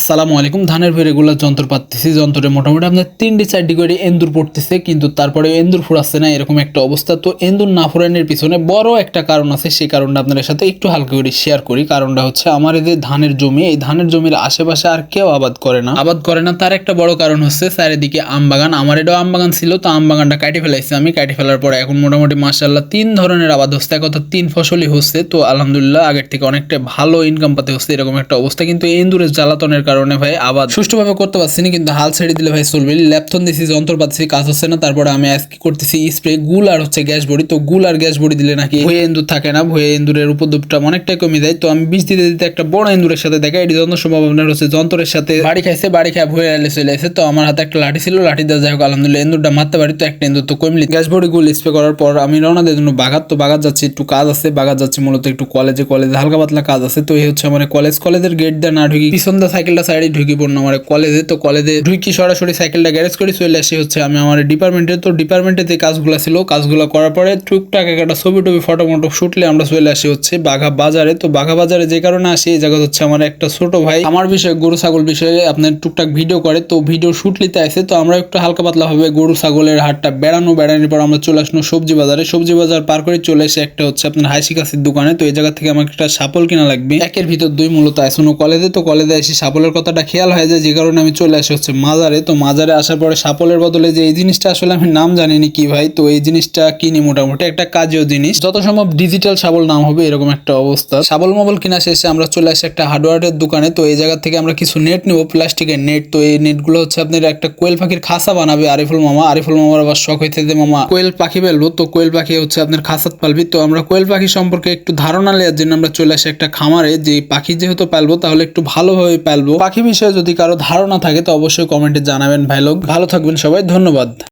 আসসালামু আলাইকুম। ধানের ভেড়ে রেগুলার যন্ত্র পাচ্ছি যন্ত্রে মোটামুটি আপনার তিনটি চারটি করে এন্দুর পড়তেছে, কিন্তু তারপরে এন্দুর ফুরাচ্ছে না, এরকম একটা অবস্থা। তো এন্দুর না ফুরানোর পিছনে বড় একটা কারণ আছে, সেই কারণটা আপনাদের সাথে একটু হালকা করে শেয়ার করি। কারণটা হচ্ছে আমার এই যে ধানের জমি, এই ধানের জমির আশেপাশে আর কেউ আবাদ করে না। আবাদ করে না, তার একটা বড় কারণ হচ্ছে চারিদিকে আম বাগান। আমার এটাও আম বাগান ছিল, তো আম বাগানটা কাটি ফেলাইছি আমি। কাটি ফেলার পরে এখন মোটামুটি মাসাল্লাহ তিন ধরনের আবাদ হচ্ছে, এক কথা তিন ফসলই হচ্ছে। তো আলহামদুলিল্লাহ আগের থেকে অনেকটা ভালো ইনকাম পাতে হচ্ছে, এরকম একটা অবস্থা। কিন্তু এন্দুরের জ্বালাতনের কারণে ভাই আবার সুষ্ঠুভাবে করতে পারছি না, কিন্তু হাল ছেড়ে দিলে ভাই চলবে। ল্যাপথন দিছি যন্ত্র পাচ্ছি কাজ হচ্ছে না, তারপরে আমি আজকে করতেছি স্প্রে গুল আর হচ্ছে গ্যাস বড়ি তো গুল আর গ্যাস বড়ি দিলে নাকি ভয়ে ইন্দুর থাকে না ভয়ে ইন্দুরের উপদ্রবটা অনেকটাই কমে যায়। তো আমি বিষ দিতে দিতে একটা বড় ইন্দুরের সাথে দেখা, এটি যন্ত্র সম্ভব আপনার হচ্ছে যন্ত্রের সাথে বাড়ি খাইছে, বাড়ি খায় ভয়ে এলে চলে এসে তো আমার হাতে একটা লাঠি ছিল, লাঠি দিয়ে যাই হোক, আলহামদুলিল্লাহ ইন্দুরটা মারতে পারি। তো একটা ইন্দুর তো কমলি। গ্যাস বড়ি গুল স্প্রে করার পর আমি রওনা দেওয়ার জন্য বাগাত, তো বাগাত যাচ্ছি, একটু কাজ আছে, বাগাত যাচ্ছি মূলত একটু কলেজে কলেজে হালকা পাতলা কাজ আছে, তো এই হচ্ছে আমার কলেজ কলেজের গেট দিয়ে না ঢুকি, পিছন দা সাইকেলটা সাইডে ঢুকি পড়ল আমার কলেজে। তো কলেজে ঢুকি সরাসরি সাইকেলটা গ্যারেজ করে, চলে আসি হচ্ছে আমি আমার ডিপার্টমেন্টে তো ডিপার্টমেন্টে যে কাজগুলো ছিল। কাজগুলো করার পরে টুকটাক একটা ছবি টবি ফটো মটো শুটলে আমরা চলে আসি হচ্ছে বাঘা বাজারে। তো বাঘা বাজারে যে কারণে আসি, এই জায়গা হচ্ছে আমার একটা ছোট ভাই। আমার বিষয়ে, গরু, ছাগল বিষয়ে আপনার টুকটাক ভিডিও করে। তো ভিডিও শুট নিতে আসে। তো আমরা একটু হালকা পাতলা ভাবে গরু, ছাগলের হাটটা বেড়ানো, বেড়ানোর পর আমরা চলে আসলো সবজি বাজারে। সবজি বাজার পার করে চলে এসে একটা হচ্ছে আপনার হাসি কাশির দোকানে। তো এই জায়গা থেকে আমাকে একটা সাপল কিনা লাগবে। একের ভিতর দুই মূলত আসুন কলেজে, তো কলেজে এসে সাপলের কথাটা খেয়াল হয়ে যায় যে কারণে আমি চলে আসি হচ্ছে মাজারে। তো মাজারে আসার পরে সাপলের বদলে যে এই জিনিসটা আসলে আমি নাম জানিনি কি ভাই, তো এই জিনিসটা কিনি মোটামুটি। একটা কাজেও জিনিস। যত সম্ভব ডিজিটাল সাবল নাম হবে এরকম একটা অবস্থা। সাবল মোবল কিনা শেষে আমরা চলে আসি একটা হার্ডওয়ারের দোকানে। তো এই জায়গা থেকে আমরা কিছু নেট নেব, প্লাস্টিকের নেট তো এই নেটগুলো হচ্ছে আপনার একটা কোয়েল পাখির খাসা বানাবে আরিফুল মামা। আরিফুল মামার আবার শখ হইতে যে, মামা, কোয়েল পাখি পেলবো তো কোয়েল পাখি হচ্ছে আপনার খাসাত পালবি। তো আমরা কোয়েল পাখি সম্পর্কে একটু ধারণা নেওয়ার জন্য আমরা চলে আসি একটা খামারে। যে পাখি যেহেতু পালবো, তাহলে একটু ভালোভাবে পালবো। পাখি বিষয়ে যদি কারও ধারণা থাকে, তো অবশ্যই কমেন্টে জানাবেন ভাই লোক। ভালো থাকবেন সবাই, ধন্যবাদ।